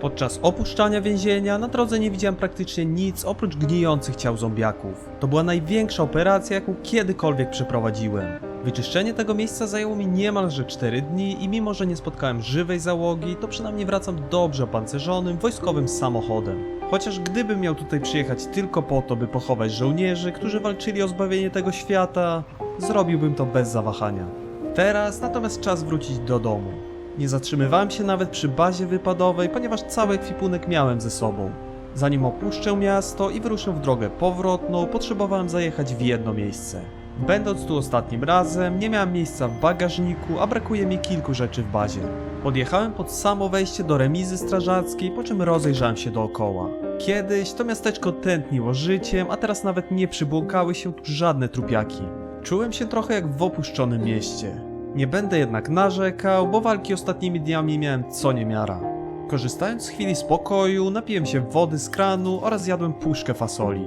Podczas opuszczania więzienia na drodze nie widziałem praktycznie nic oprócz gnijących ciał zombiaków. To była największa operacja, jaką kiedykolwiek przeprowadziłem. Wyczyszczenie tego miejsca zajęło mi niemalże 4 dni i mimo, że nie spotkałem żywej załogi, to przynajmniej wracam dobrze opancerzonym, wojskowym samochodem. Chociaż gdybym miał tutaj przyjechać tylko po to, by pochować żołnierzy, którzy walczyli o zbawienie tego świata, zrobiłbym to bez zawahania. Teraz natomiast czas wrócić do domu. Nie zatrzymywałem się nawet przy bazie wypadowej, ponieważ cały ekwipunek miałem ze sobą. Zanim opuszczę miasto i wyruszę w drogę powrotną, potrzebowałem zajechać w jedno miejsce. Będąc tu ostatnim razem, nie miałem miejsca w bagażniku, a brakuje mi kilku rzeczy w bazie. Podjechałem pod samo wejście do remizy strażackiej, po czym rozejrzałem się dookoła. Kiedyś to miasteczko tętniło życiem, a teraz nawet nie przybłąkały się tu żadne trupiaki. Czułem się trochę jak w opuszczonym mieście. Nie będę jednak narzekał, bo walki ostatnimi dniami miałem co niemiara. Korzystając z chwili spokoju, napiłem się wody z kranu oraz zjadłem puszkę fasoli.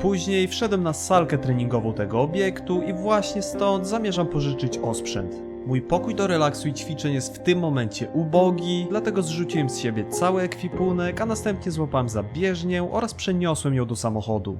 Później wszedłem na salkę treningową tego obiektu i właśnie stąd zamierzam pożyczyć osprzęt. Mój pokój do relaksu i ćwiczeń jest w tym momencie ubogi, dlatego zrzuciłem z siebie cały ekwipunek, a następnie złapałem za bieżnię oraz przeniosłem ją do samochodu.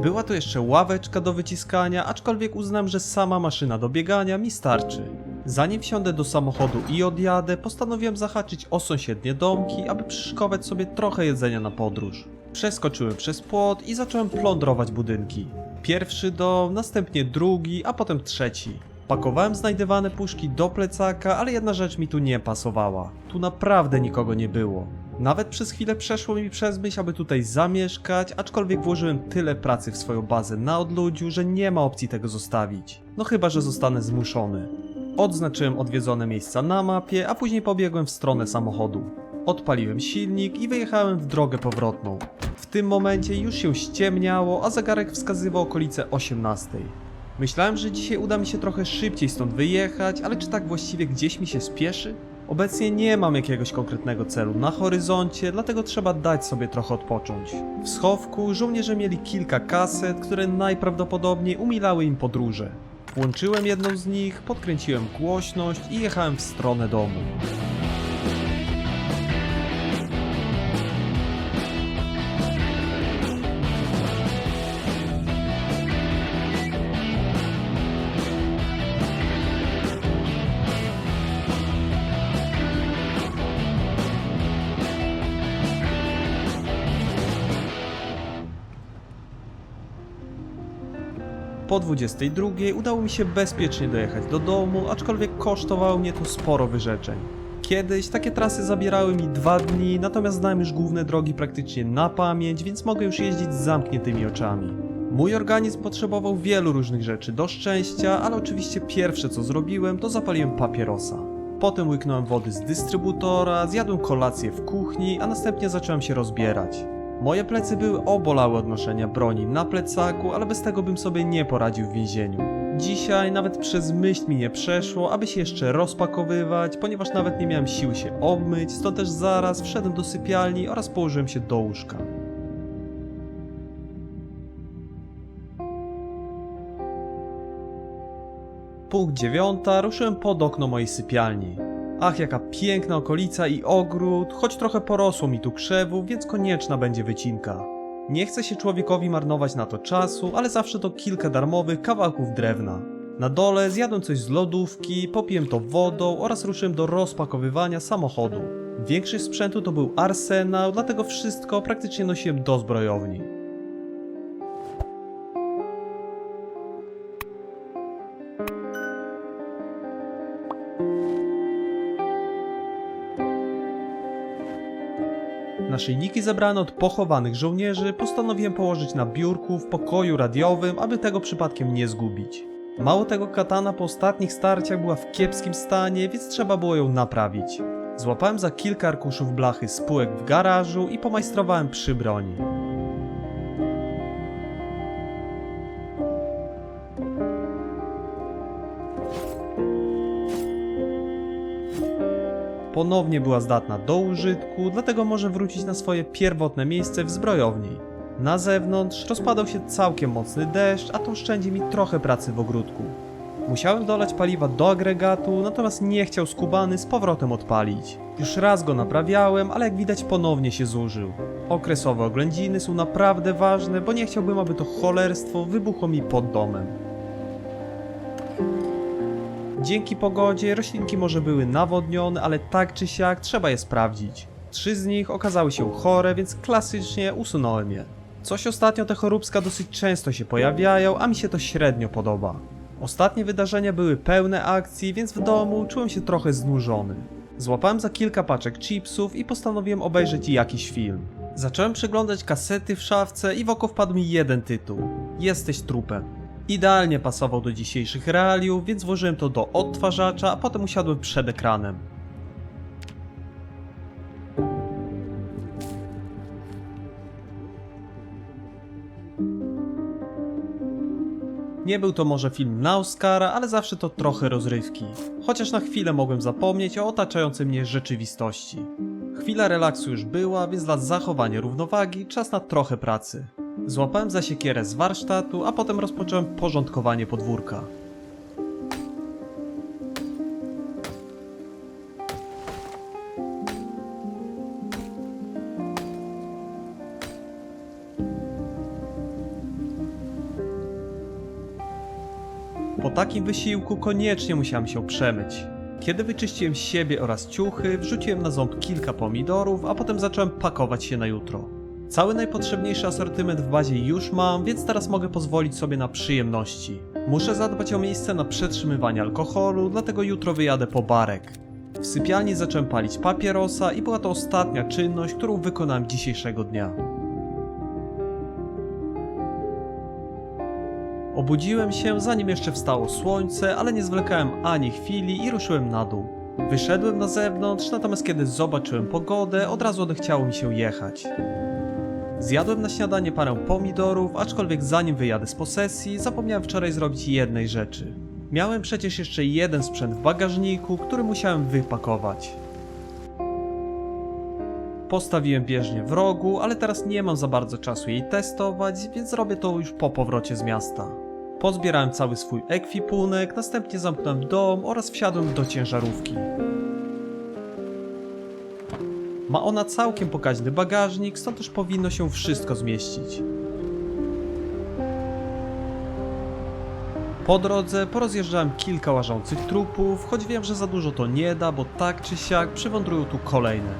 Była tu jeszcze ławeczka do wyciskania, aczkolwiek uznam, że sama maszyna do biegania mi starczy. Zanim wsiądę do samochodu i odjadę, postanowiłem zahaczyć o sąsiednie domki, aby przyszykować sobie trochę jedzenia na podróż. Przeskoczyłem przez płot i zacząłem plądrować budynki. Pierwszy dom, następnie drugi, a potem trzeci. Pakowałem znajdywane puszki do plecaka, ale jedna rzecz mi tu nie pasowała. Tu naprawdę nikogo nie było. Nawet przez chwilę przeszło mi przez myśl, aby tutaj zamieszkać, aczkolwiek włożyłem tyle pracy w swoją bazę na odludziu, że nie ma opcji tego zostawić. No chyba, że zostanę zmuszony. Odznaczyłem odwiedzone miejsca na mapie, a później pobiegłem w stronę samochodu. Odpaliłem silnik i wyjechałem w drogę powrotną. W tym momencie już się ściemniało, a zegarek wskazywał okolice 18. Myślałem, że dzisiaj uda mi się trochę szybciej stąd wyjechać, ale czy tak właściwie gdzieś mi się spieszy? Obecnie nie mam jakiegoś konkretnego celu na horyzoncie, dlatego trzeba dać sobie trochę odpocząć. W schowku żołnierze mieli kilka kaset, które najprawdopodobniej umilały im podróże. Włączyłem jedną z nich, podkręciłem głośność i jechałem w stronę domu. Po 22 udało mi się bezpiecznie dojechać do domu, aczkolwiek kosztowało mnie to sporo wyrzeczeń. Kiedyś takie trasy zabierały mi dwa dni, natomiast znałem już główne drogi praktycznie na pamięć, więc mogę już jeździć z zamkniętymi oczami. Mój organizm potrzebował wielu różnych rzeczy do szczęścia, ale oczywiście pierwsze co zrobiłem to zapaliłem papierosa. Potem łyknąłem wody z dystrybutora, zjadłem kolację w kuchni, a następnie zacząłem się rozbierać. Moje plecy były obolałe od noszenia broni na plecaku, ale bez tego bym sobie nie poradził w więzieniu. Dzisiaj nawet przez myśl mi nie przeszło, aby się jeszcze rozpakowywać, ponieważ nawet nie miałem siły się obmyć, stąd też zaraz wszedłem do sypialni oraz położyłem się do łóżka. Punkt dziewiąta, ruszyłem pod okno mojej sypialni. Ach, jaka piękna okolica i ogród, choć trochę porosło mi tu krzewów, więc konieczna będzie wycinka. Nie chce się człowiekowi marnować na to czasu, ale zawsze to kilka darmowych kawałków drewna. Na dole zjadłem coś z lodówki, popiłem to wodą oraz ruszyłem do rozpakowywania samochodu. Większość sprzętu to był arsenał, dlatego wszystko praktycznie nosiłem do zbrojowni. Naszyjniki zebrane od pochowanych żołnierzy postanowiłem położyć na biurku w pokoju radiowym, aby tego przypadkiem nie zgubić. Mało tego, katana po ostatnich starciach była w kiepskim stanie, więc trzeba było ją naprawić. Złapałem za kilka arkuszów blachy spółek w garażu i pomajstrowałem przy broni. Ponownie była zdatna do użytku, dlatego może wrócić na swoje pierwotne miejsce w zbrojowni. Na zewnątrz rozpadał się całkiem mocny deszcz, a to szczędzi mi trochę pracy w ogródku. Musiałem dolać paliwa do agregatu, natomiast nie chciał skubany z powrotem odpalić. Już raz go naprawiałem, ale jak widać ponownie się zużył. Okresowe oględziny są naprawdę ważne, bo nie chciałbym, aby to cholerstwo wybuchło mi pod domem. Dzięki pogodzie roślinki może były nawodnione, ale tak czy siak trzeba je sprawdzić. Trzy z nich okazały się chore, więc klasycznie usunąłem je. Coś ostatnio te choróbska dosyć często się pojawiają, a mi się to średnio podoba. Ostatnie wydarzenia były pełne akcji, więc w domu czułem się trochę znużony. Złapałem za kilka paczek chipsów i postanowiłem obejrzeć jakiś film. Zacząłem przeglądać kasety w szafce i w oko wpadł mi jeden tytuł. Jesteś trupem. Idealnie pasował do dzisiejszych realiów, więc włożyłem to do odtwarzacza, a potem usiadłem przed ekranem. Nie był to może film na Oscara, ale zawsze to trochę rozrywki. Chociaż na chwilę mogłem zapomnieć o otaczającej mnie rzeczywistości. Chwila relaksu już była, więc dla zachowania równowagi czas na trochę pracy. Złapałem za siekierę z warsztatu, a potem rozpocząłem porządkowanie podwórka. Po takim wysiłku koniecznie musiałem się przemyć. Kiedy wyczyściłem siebie oraz ciuchy, wrzuciłem na ząb kilka pomidorów, a potem zacząłem pakować się na jutro. Cały najpotrzebniejszy asortyment w bazie już mam, więc teraz mogę pozwolić sobie na przyjemności. Muszę zadbać o miejsce na przetrzymywanie alkoholu, dlatego jutro wyjadę po barek. W sypialni zacząłem palić papierosa i była to ostatnia czynność, którą wykonałem dzisiejszego dnia. Obudziłem się zanim jeszcze wstało słońce, ale nie zwlekałem ani chwili i ruszyłem na dół. Wyszedłem na zewnątrz, natomiast kiedy zobaczyłem pogodę, od razu odechciało mi się jechać. Zjadłem na śniadanie parę pomidorów, aczkolwiek zanim wyjadę z posesji, zapomniałem wczoraj zrobić jednej rzeczy. Miałem przecież jeszcze jeden sprzęt w bagażniku, który musiałem wypakować. Postawiłem bieżnię w rogu, ale teraz nie mam za bardzo czasu jej testować, więc zrobię to już po powrocie z miasta. Pozbierałem cały swój ekwipunek, następnie zamknąłem dom oraz wsiadłem do ciężarówki. Ma ona całkiem pokaźny bagażnik, stąd też powinno się wszystko zmieścić. Po drodze porozjeżdżałem kilka łażących trupów, choć wiem, że za dużo to nie da, bo tak czy siak przywądrują tu kolejne.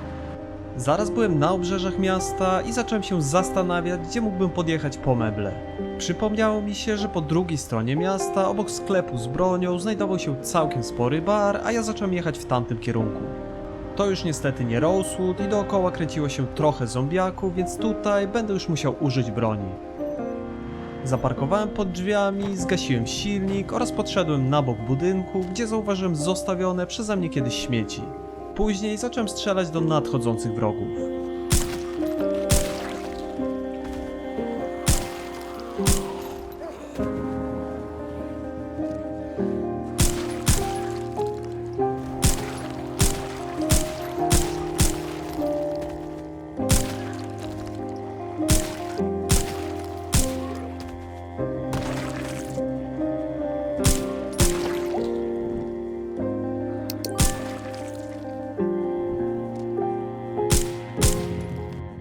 Zaraz byłem na obrzeżach miasta i zacząłem się zastanawiać, gdzie mógłbym podjechać po meble. Przypomniało mi się, że po drugiej stronie miasta, obok sklepu z bronią, znajdował się całkiem spory bar, a ja zacząłem jechać w tamtym kierunku. To już niestety nie Rosewood i dookoła kręciło się trochę zombiaków, więc tutaj będę już musiał użyć broni. Zaparkowałem pod drzwiami, zgasiłem silnik oraz podszedłem na bok budynku, gdzie zauważyłem zostawione przeze mnie kiedyś śmieci. Później zacząłem strzelać do nadchodzących wrogów.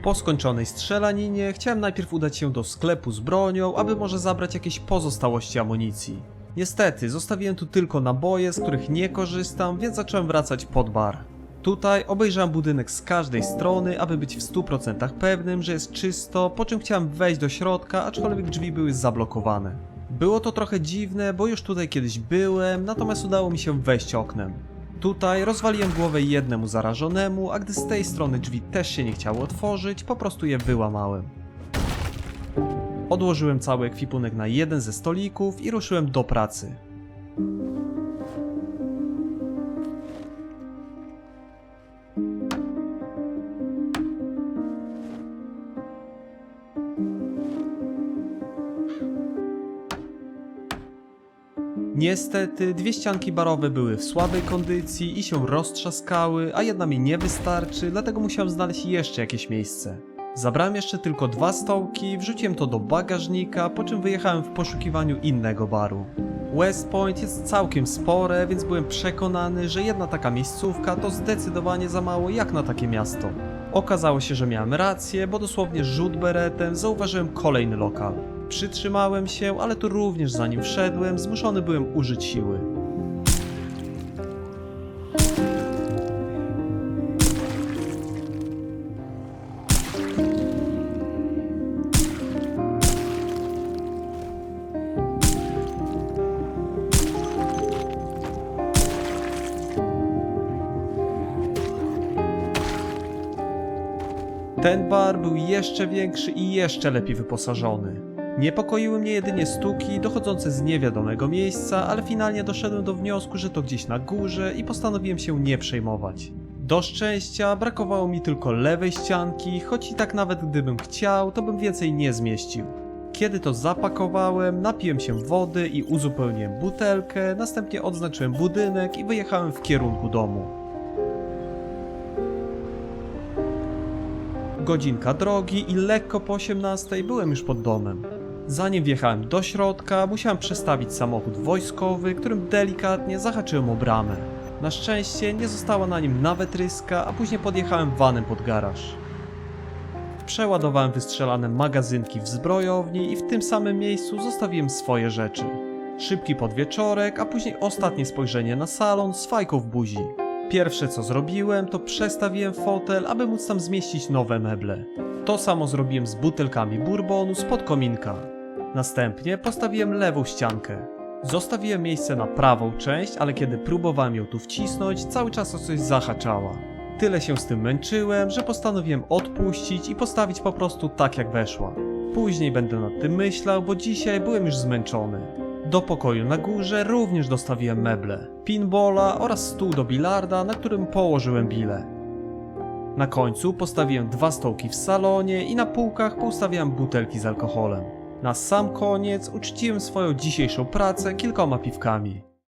Po skończonej strzelaninie chciałem najpierw udać się do sklepu z bronią, aby może zabrać jakieś pozostałości amunicji. Niestety, zostawiłem tu tylko naboje, z których nie korzystam, więc zacząłem wracać pod bar. Tutaj obejrzałem budynek z każdej strony, aby być w 100% pewnym, że jest czysto, po czym chciałem wejść do środka, aczkolwiek drzwi były zablokowane. Było to trochę dziwne, bo już tutaj kiedyś byłem, natomiast udało mi się wejść oknem. Tutaj rozwaliłem głowę jednemu zarażonemu, a gdy z tej strony drzwi też się nie chciało otworzyć, po prostu je wyłamałem. Odłożyłem cały ekwipunek na jeden ze stolików i ruszyłem do pracy. Niestety, dwie ścianki barowe były w słabej kondycji i się roztrzaskały, a jedna mi nie wystarczy, dlatego musiałem znaleźć jeszcze jakieś miejsce. Zabrałem jeszcze tylko dwa stołki, wrzuciłem to do bagażnika, po czym wyjechałem w poszukiwaniu innego baru. West Point jest całkiem spore, więc byłem przekonany, że jedna taka miejscówka to zdecydowanie za mało jak na takie miasto. Okazało się, że miałem rację, bo dosłownie rzut beretem zauważyłem kolejny lokal. Przytrzymałem się, ale tu również zanim wszedłem, zmuszony byłem użyć siły. Ten bar był jeszcze większy i jeszcze lepiej wyposażony. Niepokoiły mnie jedynie stuki dochodzące z niewiadomego miejsca, ale finalnie doszedłem do wniosku, że to gdzieś na górze i postanowiłem się nie przejmować. Do szczęścia brakowało mi tylko lewej ścianki, choć i tak nawet gdybym chciał, to bym więcej nie zmieścił. Kiedy to zapakowałem, napiłem się wody i uzupełniłem butelkę, następnie odznaczyłem budynek i wyjechałem w kierunku domu. Godzinka drogi i lekko po 18 byłem już pod domem. Zanim wjechałem do środka, musiałem przestawić samochód wojskowy, którym delikatnie zahaczyłem o bramę. Na szczęście nie została na nim nawet ryska, a później podjechałem vanem pod garaż. Przeładowałem wystrzelane magazynki w zbrojowni i w tym samym miejscu zostawiłem swoje rzeczy. Szybki podwieczorek, a później ostatnie spojrzenie na salon z fajką w buzi. Pierwsze co zrobiłem, to przestawiłem fotel, aby móc tam zmieścić nowe meble. To samo zrobiłem z butelkami bourbonu spod kominka. Następnie postawiłem lewą ściankę. Zostawiłem miejsce na prawą część, ale kiedy próbowałem ją tu wcisnąć, cały czas o coś zahaczała. Tyle się z tym męczyłem, że postanowiłem odpuścić i postawić po prostu tak jak weszła. Później będę nad tym myślał, bo dzisiaj byłem już zmęczony. Do pokoju na górze również dostawiłem meble, pinbola oraz stół do bilarda, na którym położyłem bile. Na końcu postawiłem dwa stołki w salonie i na półkach poustawiałem butelki z alkoholem. Na sam koniec uczciłem swoją dzisiejszą pracę kilkoma piwkami.